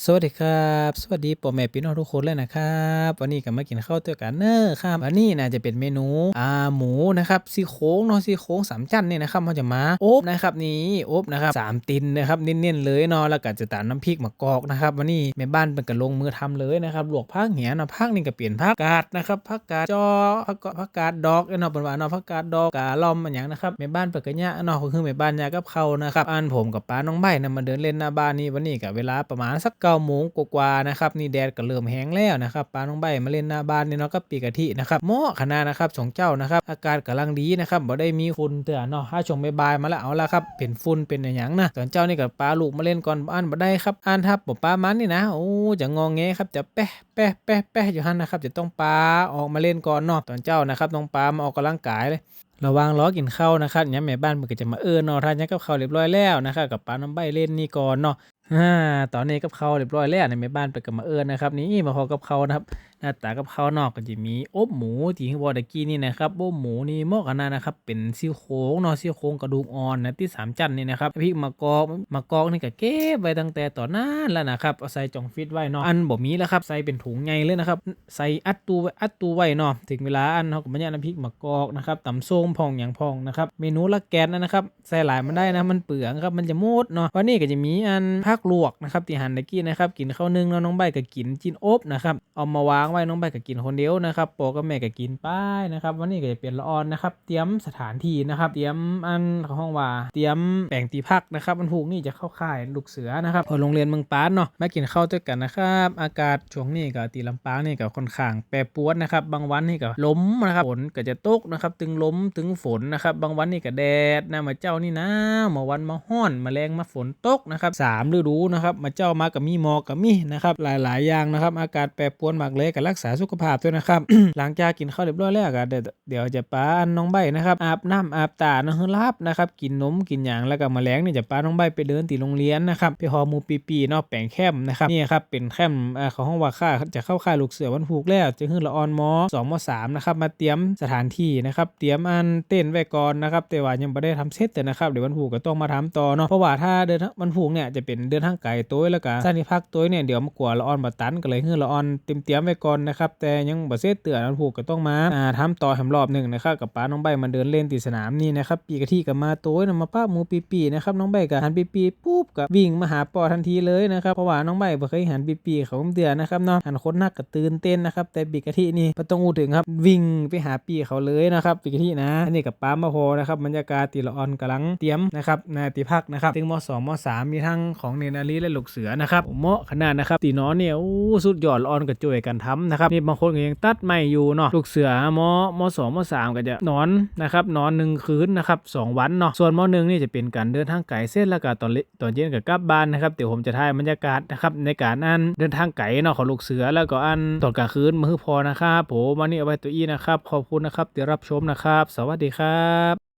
สวัสดีครับ สวัสดีพ่อแม่พี่น้องทุกคนเลยนะครับ วันนี้ก็มากินข้าวด้วยกันเนอครับวันนี้นะจะเป็นเมนูอ่าหมูนะครับซี่โครงเนาะซี่โครงสามจันเนี่ยนะครับมันจะมาโอบนะครับนี่อบนะครับสามตินนะครับเน้นๆเลยเนาะแล้วก็จะตามน้ำพริกมะกอกนะครับวันนี้แม่บ้านเป็นกระลงมือทำเลยนะครับลวกผักเหียเนาะผักนี่ก็เปลี่ยนผักกาดนะครับผักกาดจอผักกาดผักกาดดอกเนาะเป็นว่าเนาะผักกาดดอกกาล่อมมันอย่างนะครับแม่บ้านเปิดกระยะเนาะก็คือแม่บ้านยากับเขานะครับอันผมกับป้าน้องใบนะมาเดินเล่นหน้าบ้านนี่วันนี้กับเวลาประมาณสักเก้าโมงกว่าๆนะครับนี่แดดก็เริ่มแห้งแล้วนะครับป้าน้องใบมาเล่นหน้าบ้านนี่เนาะก็ปีกะทินะครับเหมาะขนาดนะครับสองเจ้านะครับอากาศกำลังดีนะครับบ่ได้มีฝุ่นเตือนเนาะถ้าชงบายมาแล้วเอาละครับเป็นฝุ่นเป็นอะไรอย่างนะตอนเจ้านี่กับป้าลูกมาเล่นก่อนอ่านบ่ได้ครับอ่านทับบ่ป้ามันนี่นะโอ้จะงองแงครับจะแปะแปะแปะแปะอยู่หันนะครับจะต้องป้าออกมาเล่นก่อนเนาะตอนเจ้านะครับน้องป้ามาออกกำลังกายเลยระวังล้อกินข้าวนะครับเนี่ยแม่บ้านมันก็จะมาเออเนาะทานยังกับข้าวเรียบร้อยแล้วนะครับกับป้าน้ำใบเล่นนี่ก่อนเนาะ อ่าตอนนี้กับเขาเรียบร้อยแล้วเนี่ยแม่บ้านไปกับมาเอิญนะครับ นี่มาพอกับเขานะครับ หน้าตากับข้าวนอกก็จะมีอบหมูที่ที่บอกตะกี้นี่นะครับอบหมูนี่มาะกันนะนะครับ เป็นซี่โครงเนาะซี่โครงกระดูกอ่อนนะที่สามจันนี่นะครับพริกมะกอกมะกอกนี่ก็เก็บไว้ตั้งแต่ต่อนนั้นแล้วนะครับเอาใส่จ่องฟิตไว้เนาะอันบ่มีแล้วครับใส่เป็นถุงใหญ่เลยนะครับใส่อัดตู้ไว้อัดตู้ไว้เนาะถึงเวลาอันเขาก็มาแยน้ำพริกมะกอกนะครับตำส้มพองอย่างพองนะครับเมนูละแกนนะครับใส่หลายมันได้นะมันเปลืองครับมันจะมูดเนาะวันนี้ก็จะมีอันผักลวกนะครับที่หั่นตะกี้นะครับกินข้าวนึ่งแล้วน้องใบก็กินจินอบนะครับเอามาวางไว้น้องใบก็กินคนเดียวนะครับโปกับแม่ก็กินไป้ายนะครับวันนี้ก็จะเป็นละออนนะครับ เตรียมสถานที่นะครับ เตรียมอันเขาห้องว่า เตรียมแปลงตีพักนะครับวันพุกนี่จะเข้าค่ายลูกเสือนะครับพอโรงเรียนเมืองปานเนาะมากินข้าวด้วยกันนะครับอากาศช่วงนี้ก็ตีลำปางนี่ก็ค่อนข้างแปรปรวนนะครับบางวันนี่ก็ล้มนะครับฝนก็จะตกนะครับตึงล้มตึงฝนนะครับบางวันนี่ก็แดดนะมาเจ้านี่นะมาวันมาห้อนมาแรงมาฝนตกนะครับสามฤดูนะครับมาเจ้ามากับมีหมอกกับมีนะครับหลายๆ อย่างนะครับ อากาศแปรปรวนมากเลยกรักษาสุขภาพด้วยนะครับ หลังจากกินข้าวเรียบร้อยแล้วก็เดี๋ยวเดี๋ยวจะปาน้องใบนะครับอาบน้ำอาบตาเนาะรับนะครับกินนมกินอย่างแล้วก็มาแล้งนี่จะปาน้องใบไปเดินตีโรงเรียนนะครับไปหอหมูปีปีๆเนาะแปลงแคมป์นะครับนี่ครับเป็นแคมป์เอ่อของห้องว่าค่าจะเข้าค่ายลูกเสือวันผูกแล้วจะขึ้นละออนมสองมสามนะครับมาเตรียมสถานที่นะครับเตรียมอันเต้นไว้ก่อนนะครับแต่ว่ายังไม่ได้ทำเสร็จแต่นะครับเดี๋ยววันผูกก็ต้องมาทำต่อเนาะเพราะว่าถ้าเดินวันผูกเนี่ยจะเป็นเดินทางไกลตัวแล้วก็สถานที่พักตัวเนี่ยเดี๋ยวมากลัวละออนบตันก็เลยขึ้นละออนเตรียมเตรียมๆไว้ก่อนนะครับ แต่ยังบ่เสร็จเตือนวันผูกก็ต้องมาอ่าทำต่อแหมรอบหนึ่งนะครับกับป้าน้องใบมาเดินเล่นตีสนามนี่นะครับปีกะทิกับมาโตัวนะมาป้าหมูปีปีนะครับน้องใบกับหันปีปีปุ๊บกับวิ่งมาหาปอทันทีเลยนะครับเพราะว่าน้องใบบ่เคยหันปีปีเขาเดือนนะครับเนาะหันคนนักก็ตื่นเต้นนะครับแต่ปีกะทินี่บ่ต้องอูถึงครับวิ่งไปหาปีเขาเลยนะครับปีกะทินะอันนี้กับป้ามาพอนะครับบรรยากาศตีละออนกำลังเตรียมนะครับนาตีพักนะครับถึงมสองมสามมีทั้งของเนนารีและลูกเสือนะครับเหมาะขนาดนะครับตีน้อนเนี่ยโอ้สุดยอดละออนกับจ่วยกันทำนะครับนี่บางคนก็ยังตัดไม่อยู่เนาะลูกเสือมอมอสองมอสามก็จะนอนนะครับนอนหนึ่งคืนนะครับสองวันเนาะส่วนมอหนึ่งนี่จะเป็นการเดินทางไกลเส้นแล้วก็ตอนเละตอนเย็นกับกลับบ้านนะครับเดี๋ยวผมจะถ่ายบรรยากาศนะครับในการอันเดินทางไกลเนาะของลูกเสือแล้วก็อันตอนกลางคืนมือพอนะครับผมวันนี้เอาไว้ตัวอี้นะครับขอบคุณนะครับที่รับชมนะครับ สวัสดีครับ